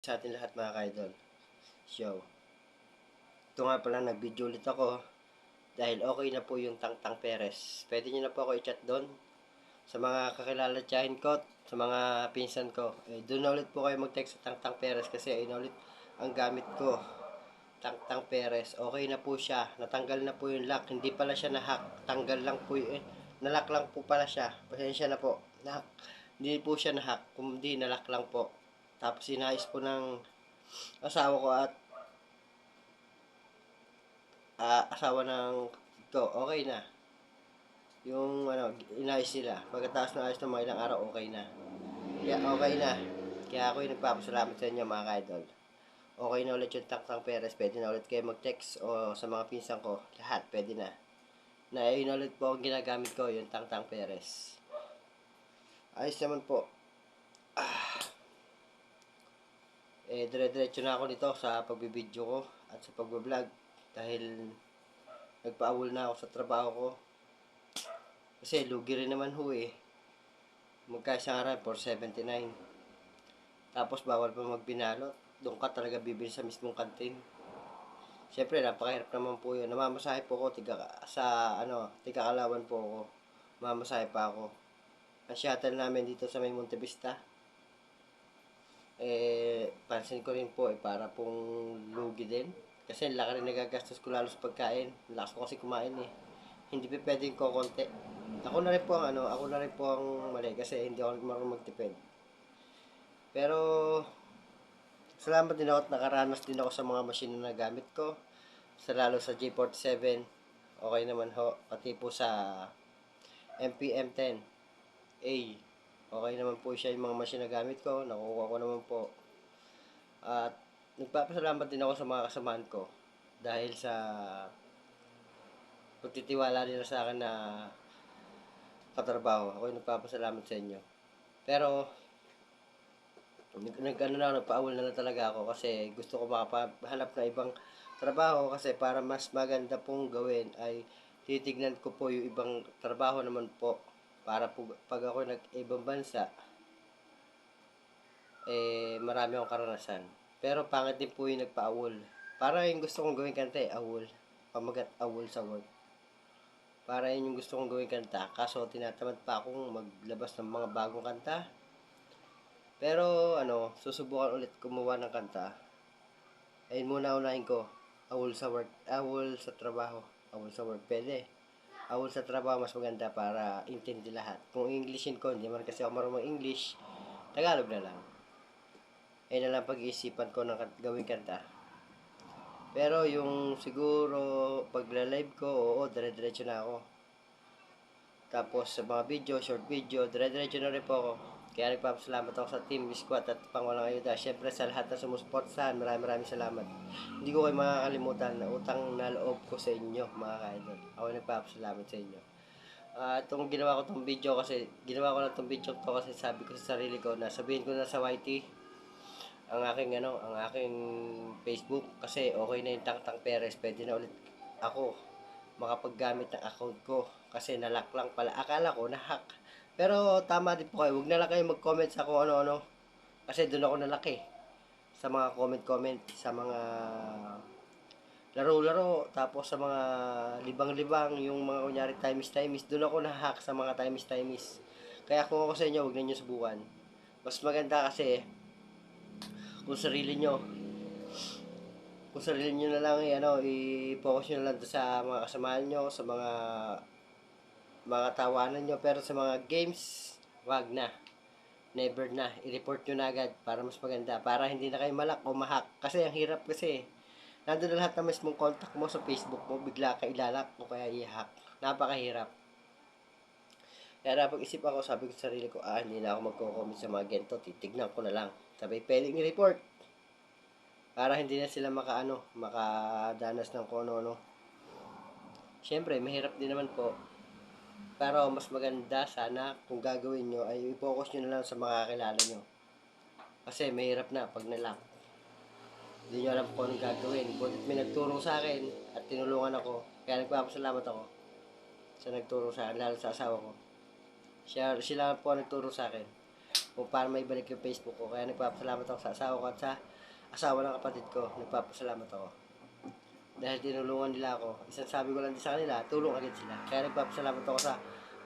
sa atin lahat mga kaidol. So, ito nga pala nag-video ulit ako dahil okay na po yung Tangtang Perez. Pwede nyo na po ako i-chat doon sa mga kakilala tiyahin ko, sa mga pinsan ko. Eh, doon ulit po kayo mag-text sa Tangtang Perez kasi ayun na ulit ang gamit ko. Tangtang Perez. Okay na po siya. Natanggal na po yung lock. Hindi pala siya na-hack. Tanggal lang po yung... Eh, nalock lang po pala siya. Pasensya na po. Na Hindi po siya na-hack. Kundi nalock lang po. Tapos inayos po ng asawa ko at ah, asawa ng ko. Okay na. Yung ano, inayos nila. Pagkatapos ng ayos ng mga ilang araw, okay na. Kaya okay na. Kaya ako yung nagpapasalamat sa inyo mga ka-idol. Okay na ulit yung Tangtang Perez. Pwede na ulit kayo mag-text o sa mga pinsan ko. Lahat, pwede na. Na ayun na ulit po ang ginagamit ko, yung Tangtang Perez. Ayos naman po. Eh dire-diretso na ako nito sa pagbibideo ko at sa pagbablog dahil nagpaawol na ako sa trabaho ko kasi lugi rin naman ho eh magkaisang araw 479 tapos bawal pa magbinalot doon ka talaga bibili sa mismong kantin Siyempre, napakahirap naman po yun. Namamasahe po ako, tiga, sa, ano, tiga kalawan po ako. Namamasahe pa ako. Ang shuttle namin dito sa may Monte Vista, eh, pansin ko rin po, eh, para pong lugi din. Kasi laki rin nagagastos ko lalo sa pagkain. Lakas ko kasi kumain eh. Hindi pa pwedeng ko konti. Ako na rin po ang ano, ako na rin po ang mali kasi hindi ako marunong magtipid. Pero, salamat din ako at nakaranas din ako sa mga machine na nagamit ko. Sa lalo sa G47, okay naman ho. Pati po sa MPM10, A, okay naman po siya yung mga machine na gamit ko. Nakukuha ko naman po. At nagpapasalamat din ako sa mga kasamahan ko. Dahil sa pagtitiwala nila sa akin na katrabaho. Ako yung nagpapasalamat sa inyo. Pero, nag, nag ano na, nagpaawal na lang talaga ako kasi gusto ko makahanap na ibang trabaho kasi para mas maganda pong gawin ay titignan ko po yung ibang trabaho naman po para po, pag ako nag-ibang bansa eh marami akong karanasan pero pangit din po yung nagpa-awol para yung gusto kong gawin kanta eh awol pamagat awol sa work para yun yung gusto kong gawin kanta kaso tinatamad pa akong maglabas ng mga bagong kanta pero ano, susubukan ulit kumuha ng kanta. Ayun muna unahin ko. Awol sa work, awol sa trabaho. Awol sa work, pwede. Awol sa trabaho mas maganda para intindi lahat. Kung Englishin ko, hindi man kasi ako marunong English, Tagalog na lang. Ayun na lang pag-iisipan ko ng gawing kanta. Pero yung siguro pagla-live ko, oo, dire-diretso na ako. Tapos sa mga video, short video, dire-diretso na rin po ako. Kaya nagpapasalamat ako sa team, squad at pangulang ayuda. Siyempre sa lahat na sumusuportahan, maraming maraming salamat. Hindi ko kayo makakalimutan na utang na loob ko sa inyo, mga kaidol. Ako nagpapasalamat sa inyo. Ah, itong ginawa ko tong video kasi, ginawa ko na tong video to kasi sabi ko sa sarili ko na sabihin ko na sa YT ang aking ano, ang aking Facebook kasi okay na yung Tangtang Perez, pwede na ulit ako makapaggamit ng account ko kasi nalock lang pala. Akala ko na-hack. Pero tama din po kayo. Huwag na lang kayo mag-comment sa kung ano-ano. Kasi doon ako nalaki. Sa mga comment-comment. Sa mga laro-laro. Tapos sa mga libang-libang. Yung mga kunyari timis-timis. Doon ako na-hack sa mga timis-timis. Kaya kung ako sa inyo, huwag na nyo subukan. Mas maganda kasi kung sarili nyo kung sarili nyo na lang i- ano, i-focus nyo na lang sa mga kasamahan nyo, sa mga mga tawanan nyo, pero sa mga games, wag na. Never na. I-report nyo na agad para mas maganda. Para hindi na kayo malak o mahak. Kasi ang hirap kasi. Nandun na lahat ng mismong contact mo sa Facebook mo, bigla ka ilalak o kaya i-hack. Napakahirap. Kaya napag-isip ako, sabi ko sa sarili ko, ah, hindi na ako magko-comment sa mga gento, titignan ko na lang. Sabi, pwedeng i-report para hindi na sila makaano, makadanas ng kung ano-ano. Siyempre, mahirap din naman po. Pero mas maganda sana kung gagawin nyo ay i-focus nyo na lang sa mga kakilala nyo. Kasi mahirap na pag nalang. Hindi nyo alam kung anong gagawin. Butit may nagturo sa akin at tinulungan ako. Kaya nagpapasalamat ako sa nagturo sa akin, lalo sa asawa ko. Siya, sila po ang nagturo sa akin. kung para maibalik yung Facebook ko. Kaya nagpapasalamat ako sa asawa ko at sa asawa ng kapatid ko. Nagpapasalamat ako. Dahil tinulungan nila ako. Isang sabi ko lang din sa kanila, tulong agad sila. Kaya nagpapasalamat ako sa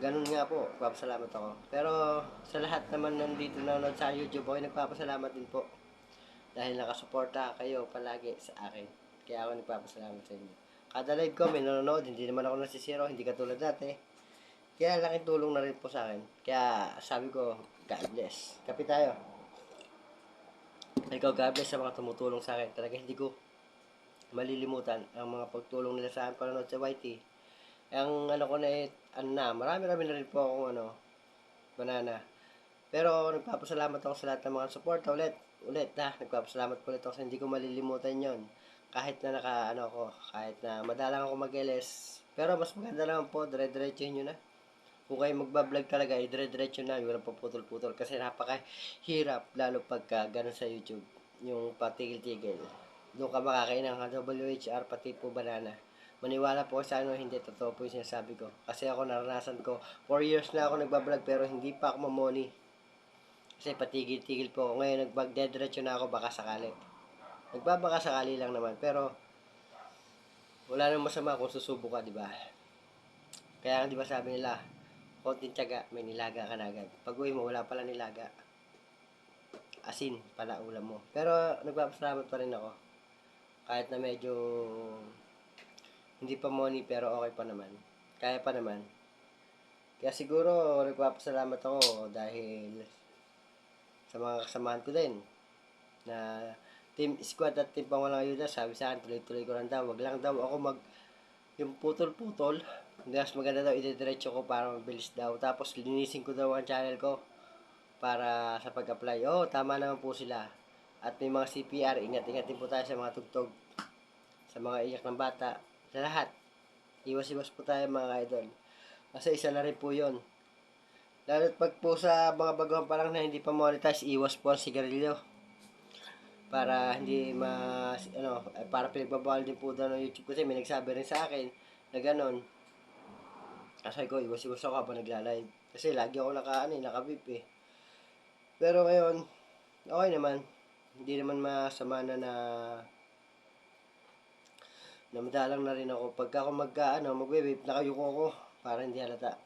ganun nga po. Nagpapasalamat ako. Pero sa lahat naman nandito na nanonood sa YouTube, ako nagpapasalamat din po. Dahil nakasuporta kayo palagi sa akin. Kaya ako nagpapasalamat sa inyo. Kada live ko, may nanonood, hindi naman ako nasisiro, hindi katulad dati. Kaya laking tulong na rin po sa akin. Kaya sabi ko, God bless. Kapit tayo. Ikaw, God bless sa mga tumutulong sa akin. Talaga hindi ko malilimutan ang mga pagtulong nila sa akin panonood sa YT. Ang ano ko na eh, ano na, marami-rami na rin po akong ano, banana. Pero nagpapasalamat ako sa lahat ng mga support ulit. Ulit na, nagpapasalamat po ulit ako sa hindi ko malilimutan yon kahit na naka ano ko, kahit na madalang ako mag-LS. Pero mas maganda naman po, dire-diretso nyo na. Kung kayo magbablog talaga, i-dire-diretso na, walang paputol-putol. Kasi napaka-hirap, lalo pagka ganun sa YouTube, yung patigil-tigil. Doon ka makakain ng WHR, pati po banana. Maniwala po sa ano, hindi totoo po yung sinasabi ko. Kasi ako naranasan ko, 4 years na ako nagbablog pero hindi pa ako mamoni. Kasi patigil-tigil po ako. Ngayon, nagbag-diretso na ako baka sakali. Nagbabaka sakali lang naman, pero wala nang masama kung susubo ka, di ba? Kaya di ba sabi nila, konting tiyaga, may nilaga ka na agad. Pag uwi mo, wala pala nilaga. Asin pala ulam mo. Pero nagpapasalamat pa rin ako. Kahit na medyo hindi pa money pero okay pa naman. Kaya pa naman. Kaya siguro nagpapasalamat ako dahil sa mga kasamahan ko din na team squad at team pang walang ayuda, sabi sa akin, tuloy-tuloy ko lang daw. Wag lang daw ako mag, yung putol-putol, mas maganda daw, ididiretso ko para mabilis daw. Tapos, linisin ko daw ang channel ko para sa pag-apply. Oh, tama naman po sila. At may mga CPR, ingat-ingat din po tayo sa mga tugtog, sa mga iyak ng bata, sa lahat. Iwas-iwas po tayo mga idol. Kasi isa na rin po yun. Lalo pag po sa mga baguhan pa lang na hindi pa monetize, iwas po ang sigarilyo para hindi ma ano eh, para pinagbabawal din po daw ng YouTube kasi may nagsabi rin sa akin na ganun kasi ko iwas-iwas ako habang nagla-live kasi lagi ako naka ano, eh, naka VIP eh pero ngayon okay naman hindi naman masama na na namadalang na rin ako pagka ako magka ano magwe-vape nakayuko ako para hindi halata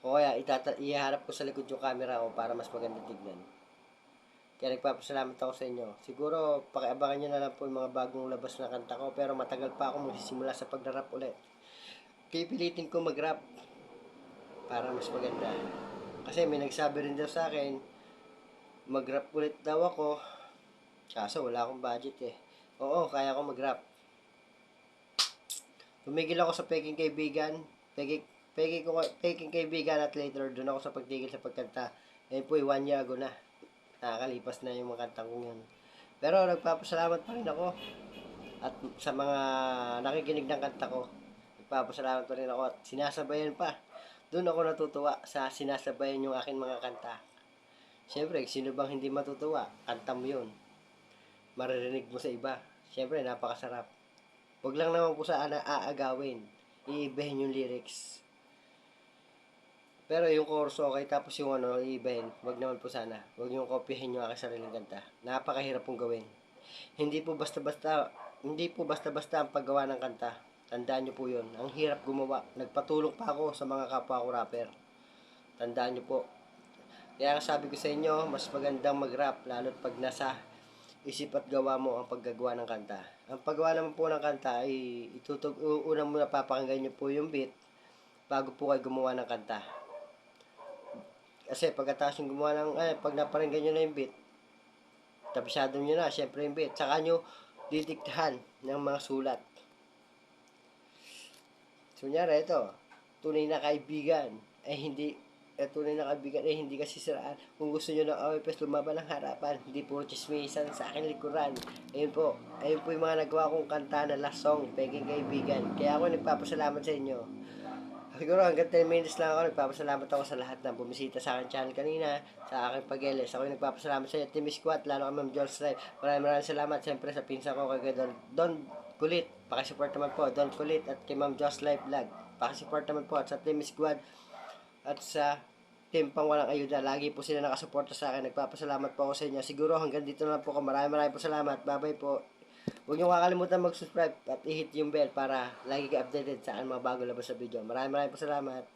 o kaya itata iharap ko sa likod yung camera ko para mas maganda tignan kaya nagpapasalamat ako sa inyo. Siguro, pakiabangan nyo na lang po yung mga bagong labas na kanta ko. Pero matagal pa ako magsisimula sa pag-rap ulit. Pipilitin ko mag-rap para mas maganda. Kasi may nagsabi rin daw sa akin, mag-rap ulit daw ako. Kaso wala akong budget eh. Oo, kaya ako mag-rap. Tumigil ako sa peking kaibigan. Peking, peking, ko, peking kaibigan at later doon ako sa pagtigil sa pagkanta. Ayun po, one year ago na nakakalipas na yung mga kantang yun. Pero nagpapasalamat pa rin ako. At sa mga nakikinig ng kanta ko, nagpapasalamat pa rin ako at sinasabayan pa. Doon ako natutuwa sa sinasabayan yung akin mga kanta. Siyempre, sino bang hindi matutuwa? Kanta mo yun. Maririnig mo sa iba. Siyempre, napakasarap. Huwag lang naman po sa ana aagawin. Iibahin yung lyrics. Pero yung chorus okay, tapos yung ano, iibahin. Wag naman po sana. Wag yung kopyahin yung aking sariling kanta. Napakahirap pong gawin. Hindi po basta-basta, hindi po basta-basta ang paggawa ng kanta. Tandaan nyo po yun. Ang hirap gumawa. Nagpatulong pa ako sa mga kapwa ko rapper. Tandaan nyo po. Kaya sabi ko sa inyo, mas magandang mag-rap, lalo pag nasa isip at gawa mo ang paggagawa ng kanta. Ang paggawa naman po ng kanta ay itutug, una muna papakinggan nyo po yung beat bago po kayo gumawa ng kanta. Kasi pagkatapos yung gumawa ng, eh, pag naparinggan nyo na yung beat, tapisado nyo na, syempre yung beat. Saka nyo didiktahan ng mga sulat. So, nyari, ito, tunay na kaibigan, eh hindi, eh, tunay na kaibigan, eh hindi kasi siraan. Kung gusto nyo ng OFS, lumaban ng harapan, hindi po chismisan sa akin likuran. Ayun po, ayun po yung mga nagawa kong kanta na last song, Peking Kaibigan. Kaya ako nagpapasalamat sa inyo. Siguro hanggang 10 minutes lang ako. Nagpapasalamat ako sa lahat na bumisita sa aking channel kanina, sa aking pag-LS. Ako yung nagpapasalamat sa iyo, Team Squad, lalo kay Ma'am Jules Ray. Maraming maraming salamat. Siyempre sa pinsa ko kay Don, Don Kulit. Pakisupport naman po, Don Kulit at kay Ma'am Joss Life Vlog. Pakisupport naman po at sa Team Squad at sa team pang walang ayuda. Lagi po sila nakasuporta sa akin. Nagpapasalamat po ako sa inyo. Siguro hanggang dito na lang po ako. Maraming maraming po salamat. Bye-bye po. Huwag niyo kakalimutan mag-subscribe at i-hit yung bell para lagi ka updated sa mga bago labas sa video. Maraming maraming po salamat.